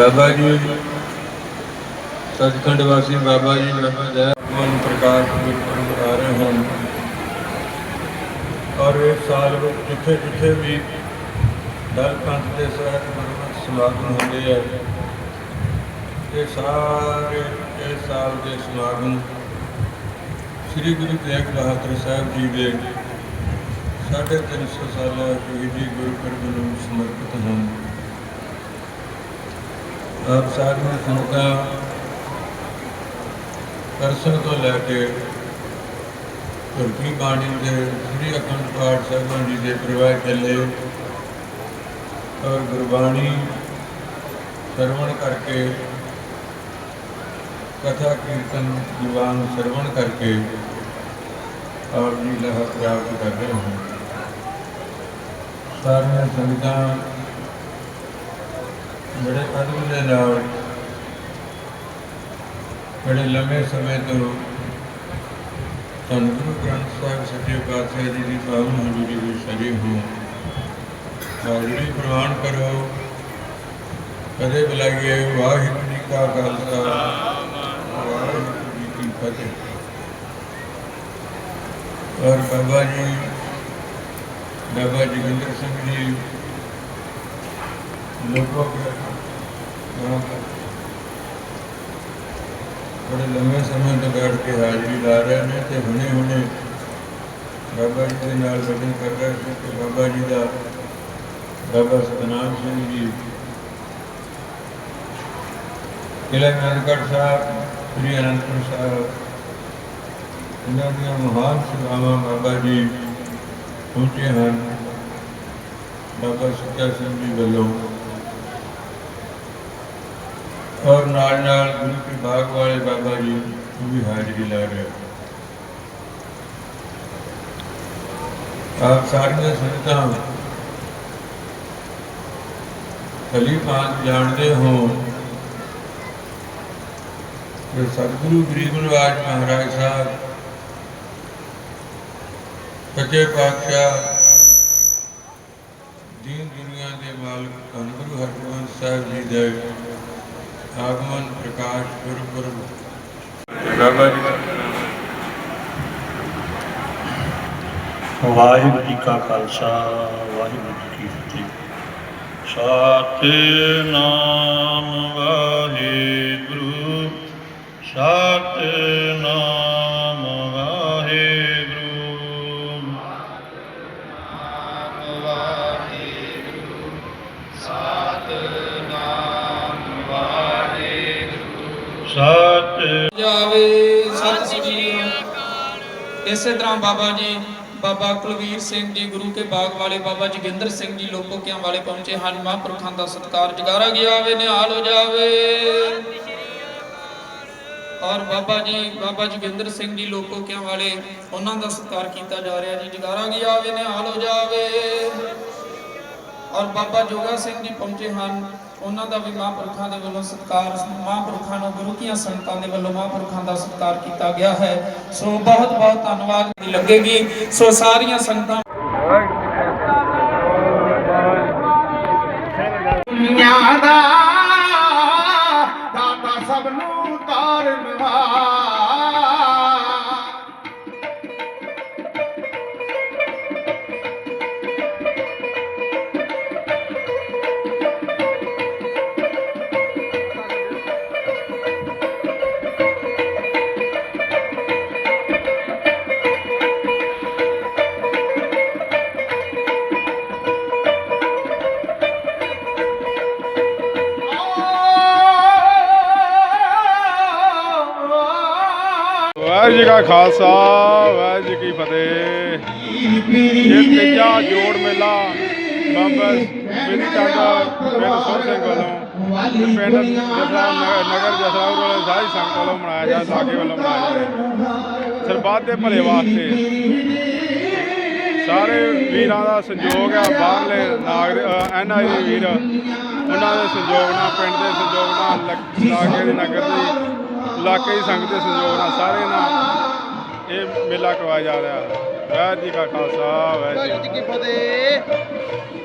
ਬਾਬਾ ਜੀ, ਸੱਚਖੰਡ ਵਾਸੀ ਬਾਬਾ ਜੀ ਬਾਬਾ ਜੈ ਮਨ ਪ੍ਰਕਾਸ਼ ਗੁਰਪੁਰਬ ਆ ਰਹੇ ਹਨ। ਔਰ ਇਸ ਸਾਲ ਵਿੱਚ ਜਿੱਥੇ ਜਿੱਥੇ ਵੀ ਦਲ ਪੰਥ ਦੇ ਸਹਿਤ ਗੁਰਮਤਿ ਸਮਾਗਮ ਹੁੰਦੇ ਆ, ਇਹ ਸਾਰੇ ਇਸ ਸਾਲ ਦੇ ਸਮਾਗਮ ਸ੍ਰੀ ਗੁਰੂ ਤੇਗ ਬਹਾਦਰ ਸਾਹਿਬ ਜੀ ਦੇ ਸਾਢੇ ਤਿੰਨ ਸੌ ਸਾਲਾ ਸ਼ਹੀਦੀ ਗੁਰਪੁਰਬ ਨੂੰ ਸਮਰਪਿਤ ਹਨ। ਆਪ ਸਾਰੀਆਂ ਸੰਗਤਾਂ ਦਰਸ਼ਨ ਤੋਂ ਲੈ ਕੇ ਤੁਰਕੀ ਬਾਣੀ ਦੇ ਸ੍ਰੀ ਅਖੰਡ ਪਾਠ ਸਾਹਿਬਾਨ ਜੀ ਦੇ ਪ੍ਰਵਾਹ ਚੱਲੇ, ਔਰ ਗੁਰਬਾਣੀ ਸਰਵਣ ਕਰਕੇ, ਕਥਾ ਕੀਰਤਨ ਦੀਵਾਨ ਸਰਵਣ ਕਰਕੇ ਆਪ ਜੀ ਲਹਾ ਪ੍ਰਾਪਤ ਕਰ ਰਹੇ ਹਨ ਸਾਰੀਆਂ ਸੰਗਤਾਂ ਬੜੇ ਅਦਬ ਦੇ ਨਾਲ ਬੜੇ ਲੰਮੇ ਸਮੇਂ ਤੋਂ ਧੰਨ ਗੁਰੂ ਗ੍ਰੰਥ ਸਾਹਿਬ ਸੱਚੇ ਪਾਤਸ਼ਾਹ ਜੀ ਦੀ ਪਾਵਨ ਹਜ਼ੂਰੀ ਵਿੱਚ ਸ਼ਰੀਕ ਹੋ ਹਾਜ਼ਰੀ ਪ੍ਰਵਾਨ ਕਰੋ ਕਦੇ ਬੁਲਾਈਏ ਵਾਹਿਗੁਰੂ ਜੀ ਕਾ ਖਾਲਸਾ ਵਾਹਿਗੁਰੂ ਜੀ ਕੀ ਫਤਿਹ ਔਰ ਬਾਬਾ ਜੀ ਬਾਬਾ ਜੋਗਿੰਦਰ ਸਿੰਘ ਜੀ ਲਗਭਗ ਬੜੇ ਲੰਮੇ ਸਮੇਂ ਤੋਂ ਬੈਠ ਕੇ ਹਾਜ਼ਰੀ ਲਾ ਰਹੇ ਨੇ ਤੇ ਹੁਣੇ ਹੁਣੇ ਬਾਬਾ ਜੀ ਦੇ ਨਾਲ ਬੈਠੇ ਕਰ ਰਹੇ ਸੀ ਕਿ ਬਾਬਾ ਜੀ ਦਾ ਬਾਬਾ ਸਤਨਾਮ ਸਿੰਘ ਜੀ। ਕਿਲੇ ਨਾਨਕੜ ਸਾਹਿਬ, ਸ੍ਰੀ ਅਨੰਦਪੁਰ ਸਾਹਿਬ, ਇਹਨਾਂ ਦੀਆਂ ਮਹਾਨ ਸੇਵਾਵਾਂ ਬਾਬਾ ਜੀ ਪਹੁੰਚੇ ਹਨ। ਬਾਬਾ ਸੁੱਚਾ ਸਿੰਘ ਜੀ ਵੱਲੋਂ ਔਰ ਨਾਲ ਨਾਲ ਗੁਰੂ ਕੇ ਬਾਗ ਵਾਲੇ ਬਾਬਾ ਜੀ ਉਹ ਵੀ ਹਾਜ਼ਰੀ ਲਾ ਰਹੇ ਆਪ ਸਾਰੀਆਂ ਸੰਗਤਾਂ ਭਲੀ ਭਾਂਤ ਜਾਣਦੇ ਹੋ ਕਿ ਸਤਿਗੁਰੂ ਗਰੀਬ ਨਿਵਾਜ ਮਹਾਰਾਜ ਸਾਹਿਬ, ਸੱਚੇ ਪਾਤਸ਼ਾਹ, ਦੀਨ ਦੁਨੀਆ ਦੇ ਮਾਲਕ ਧੰਨ ਗੁਰੂ ਹਰਗੋਬਿੰਦ ਸਾਹਿਬ ਜੀ ਦੇ ਆਗਮਨ ਪ੍ਰਕਾਸ਼ ਗੁਰਪੁਰਬ ਬਾਬਾ ਜੀ ਵਾਹਿਗੁਰੂ ਜੀ ਕਾ ਖਾਲਸਾ ਵਾਹਿਗੁਰੂ ਜੀ ਕੀ ਫਤਿਹ। ਸਤਿਨਾਮ ਵਾਹਿਗੁਰੂ ਸਤਿਨਾਮ ਇਸੇ ਤਰ੍ਹਾਂ ਬਾਬਾ ਜੀ, ਬਾਬਾ ਕੁਲਵੀਰ ਸਿੰਘ ਜੀ, ਗੁਰੂ ਕੇ ਬਾਗ ਵਾਲੇ ਬਾਬਾ ਜੋਗਿੰਦਰ ਸਿੰਘ ਜੀ ਲੋਕੋਕਿਆਂ ਵਾਲੇ ਪਹੁੰਚੇ ਹਨ। ਮਹਾਂਪੁਰਖਾਂ ਦਾ ਸਤਿਕਾਰ ਜਗਾਰਾ ਗਿਆ ਵੇ, ਨਿਹਾਲ ਹੋ ਜਾਵੇ। ਔਰ ਬਾਬਾ ਜੀ, ਬਾਬਾ ਜੋਗਿੰਦਰ ਸਿੰਘ ਜੀ ਲੋਕੋਕਿਆਂ ਵਾਲੇ, ਉਹਨਾਂ ਦਾ ਸਤਿਕਾਰ ਕੀਤਾ ਜਾ ਰਿਹਾ ਜੀ। ਜਗਾਰਾ ਗਿਆ ਵੇ, ਨਿਹਾਲ ਹੋ ਜਾਵੇ। ਔਰ ਬਾਬਾ ਜੋਗਾ ਸਿੰਘ ਜੀ ਪਹੁੰਚੇ ਹਨ। ਉਹਨਾਂ ਦਾ ਵੀ ਮਹਾਂਪੁਰਖਾਂ ਦੇ ਵੱਲੋਂ ਸਤਿਕਾਰ, ਮਹਾਂਪੁਰਖਾਂ ਨੂੰ ਗੁਰੂ ਕੀਆਂ ਸੰਗਤਾਂ ਦੇ ਵੱਲੋਂ ਮਹਾਂਪੁਰਖਾਂ ਦਾ ਸਤਿਕਾਰ ਕੀਤਾ ਗਿਆ ਹੈ। ਸੋ ਬਹੁਤ ਬਹੁਤ ਧੰਨਵਾਦ। ਲੱਗੇਗੀ। ਸੋ ਸਾਰੀਆਂ ਸੰਗਤਾਂ ਵਾਹਿਗੁਰੂ ਜੀ ਕਾ ਖਾਲਸਾ, ਵਾਹਿਗੁਰੂ ਜੀ ਕੀ ਫਤਿਹ। ਇਹ ਤੀਜਾ ਜੋੜ ਮੇਲਾ ਬਾਬਾ ਮੇਰੀ ਟਾਂਡਾ ਪਿੰਡ ਸੋਹ ਸਿੰਘ ਵੱਲੋਂ, ਪਿੰਡ ਜਸਰਾ ਨਗਰ ਨਗਰ ਜਸਰਾਵਰ ਸਾਰੀ ਸੰਗਤ ਵੱਲੋਂ ਮਨਾਇਆ ਜਾ ਲਾਗੇ ਵੱਲੋਂ ਮਨਾਇਆ ਜਾ ਸਰਬੱਤ ਦੇ ਭਲੇ ਵਾਸਤੇ ਸਾਰੇ ਵੀਰਾਂ ਦਾ ਸੰਯੋਗ ਹੈ ਬਾਹਰਲੇ ਨਾਗਰਿਕ ਐਨ ਆਈ ਵੀਰ, ਉਹਨਾਂ ਦੇ ਸੰਯੋਗ ਨਾਲ, ਪਿੰਡ ਦੇ ਸੰਯੋਗ ਨਾਲ ਲਾਗੇ ਦੇ ਨਗਰ ਦੀ ਇਲਾਕੇ ਦੀ ਸੰਗਤ ਦੇ ਸਹਿਯੋਗ ਨਾਲ ਸਾਰੇ ਨਾਲ ਇਹ ਮੇਲਾ ਕਰਵਾਇਆ ਜਾ ਰਿਹਾ। ਹੈ ਵਾਹਿਗੁਰੂ ਜੀ ਕਾ ਖਾਲਸਾ, ਵਾਹਿਗੁਰੂ ਜੀ ਕੀ ਫਤਿਹ।